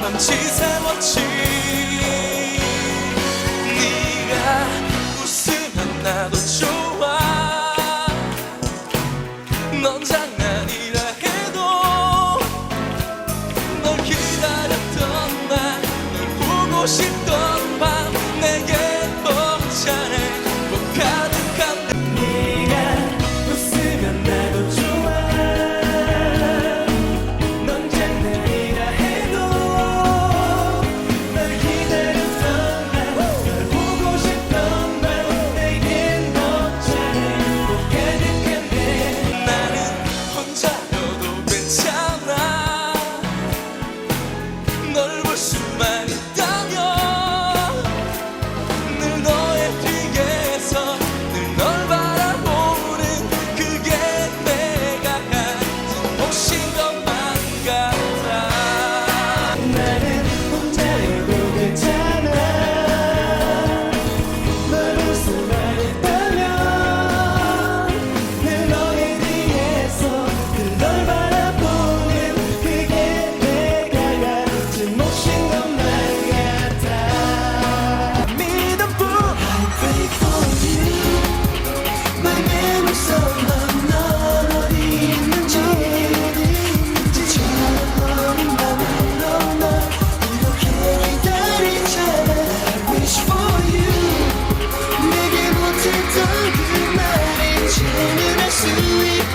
밤치 새웠지 네가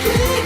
Here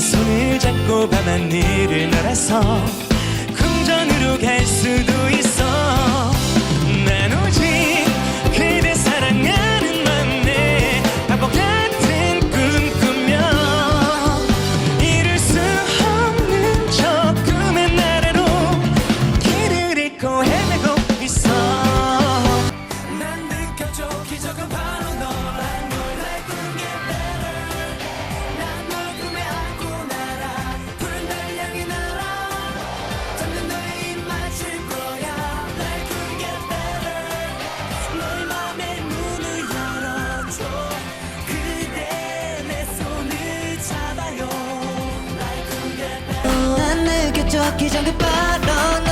손을 잡고 밤하늘을 날아서 궁전으로 갈 수도 있어. 난 적기 전그 빠른